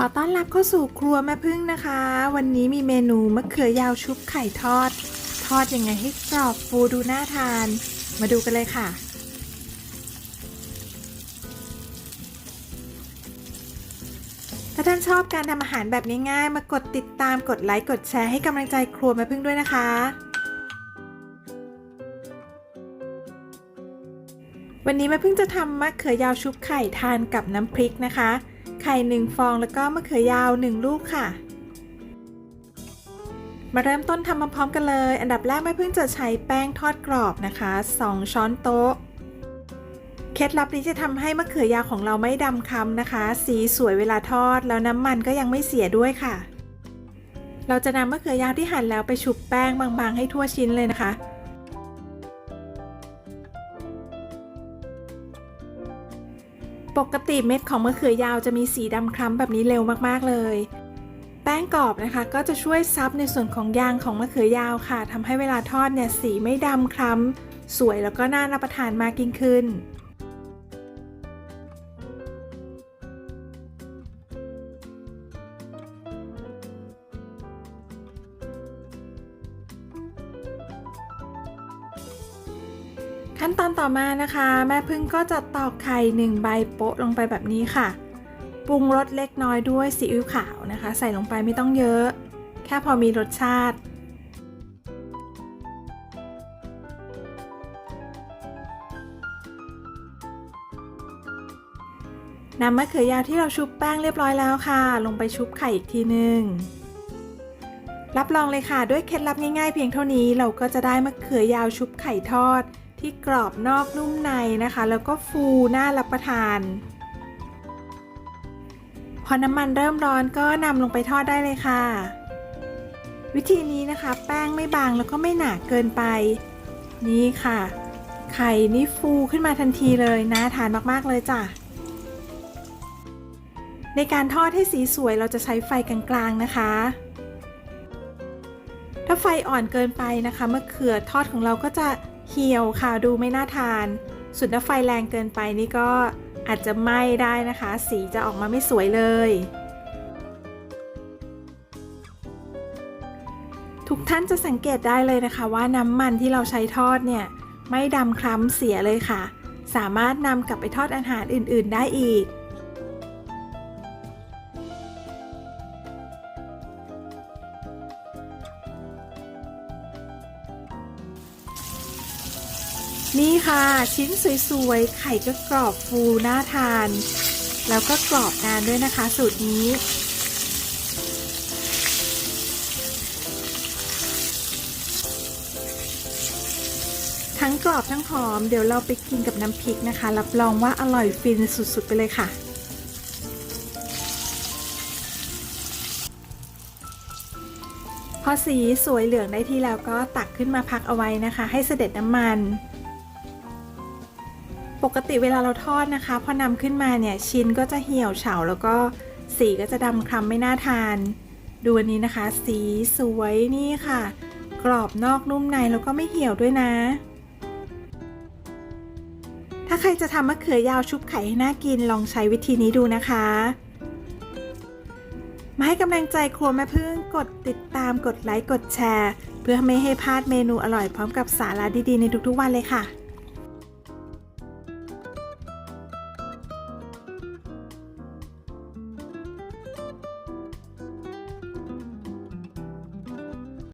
ขอต้อนรับเข้าสู่ครัวแม่พึ่งนะคะ วันนี้มีเมนูมะเขือยาวชุบไข่ทอด ทอดยังไงให้กรอบฟูดูน่าทาน มาดูกันเลยค่ะ ถ้าท่านชอบการทำอาหารแบบง่ายๆ มากดติดตามกดไลค์กดแชร์ให้กำลังใจครัวแม่พึ่งด้วยนะคะ วันนี้แม่พึ่งจะทำมะเขือยาวชุบไข่ทานกับน้ำพริกนะคะ ไข่หนึ่งฟองแล้วก็มะเขือยาวหนึ่งลูกค่ะ มาเริ่มต้นทำมาพร้อมกันเลย อันดับแรกแม่เพึ่งจะใช้แป้งทอดกรอบนะคะ 2 ช้อนโต๊ะ เคล็ดลับนี้จะทำให้มะเขือยาวของเราไม่ดำคล้ำนะคะ สีสวยเวลาทอดแล้วน้ำมันก็ยังไม่เสียด้วยค่ะ เราจะนำมะเขือยาวที่หั่นแล้วไปชุบแป้งบางๆ ให้ทั่วชิ้นเลยนะคะ ปกติเม็ดของมะเขือยาวจะมีสีดำคล้ำแบบนี้เร็วมากๆเลย แป้งกรอบนะคะ ก็จะช่วยซับในส่วนของยางของมะเขือยาวค่ะทำให้เวลาทอดเนี่ยสีไม่ดำคล้ำสวยแล้วก็น่ารับประทานมากยิ่งขึ้น ขั้นตอนต่อมานะคะ แม่พึ่งก็จะตอกไข่หนึ่งใบโปะลงไปแบบนี้ค่ะ ปรุงรสเล็กน้อยด้วยซีอิ๊วขาวนะคะ ใส่ลงไปไม่ต้องเยอะ แค่พอมีรสชาตินำมะเขือยาวที่เราชุบแป้งเรียบร้อยแล้วค่ะ ลงไปชุบไข่อีกทีหนึ่งรับรองเลยค่ะด้วยเคล็ดลับง่ายๆเพียงเท่านี้เราก็จะได้มะเขือยาวชุบไข่ทอด ที่กรอบนอกนุ่มในนะคะ แล้วก็ฟูน่ารับประทาน พอน้ำมันเริ่มร้อนก็นำลงไปทอดได้เลยค่ะ วิธีนี้นะคะ แป้งไม่บางแล้วก็ไม่หนาเกินไป นี่ค่ะ ไข่นี่ฟูขึ้นมาทันทีเลยน่าทานมากๆเลยจ้ะในการทอดให้สีสวยเราจะใช้ไฟกลางๆนะคะ ถ้าไฟอ่อนเกินไปนะคะมะเขือทอดของเราก็จะ เหี่ยวค่ะดูไม่น่าทานส่วนถ้าไฟแรงเกินไปนี่ก็อาจจะไหม้ได้นะคะ สีจะออกมาไม่สวยเลย ทุกท่านจะสังเกตได้เลยนะคะ ว่าน้ำมันที่เราใช้ทอดเนี่ย ไม่ดำคล้ำเสียเลยค่ะ สามารถนำกลับไปทอดอาหารอื่น ๆ ได้อีก นี่ค่ะ ชิ้นสวยๆ ไข่ก็กรอบฟูน่าทาน แล้วก็กรอบนานด้วยนะคะ สูตรนี้ ทั้งกรอบทั้งหอม เดี๋ยวเราไปกินกับน้ำพริกนะคะ รับรองว่าอร่อยฟินสุดๆ ไปเลยค่ะพอสีสวยเหลืองได้ที่แล้วก็ตักขึ้นมาพักเอาไว้นะคะ ให้เสด็จน้ำมัน ปกติเวลาเราทอดนะคะ พอนำขึ้นมาเนี่ยชิ้นก็จะเหี่ยวเฉาแล้วก็สีก็จะดำคล้ำไม่น่าทาน ดูอันนี้นะคะ สีสวยนี่ค่ะ กรอบนอกนุ่มในแล้วก็ไม่เหี่ยวด้วยนะ ถ้าใครจะทำมะเขือยาวชุบไข่ให้น่ากินลองใช้วิธีนี้ดูนะคะ มาให้กำลังใจครัวแม่พึ่งกดติดตามกดไลค์กดแชร์ เพื่อไม่ให้พลาดเมนูอร่อยพร้อมกับสาระดีๆในทุกๆวันเลยค่ะ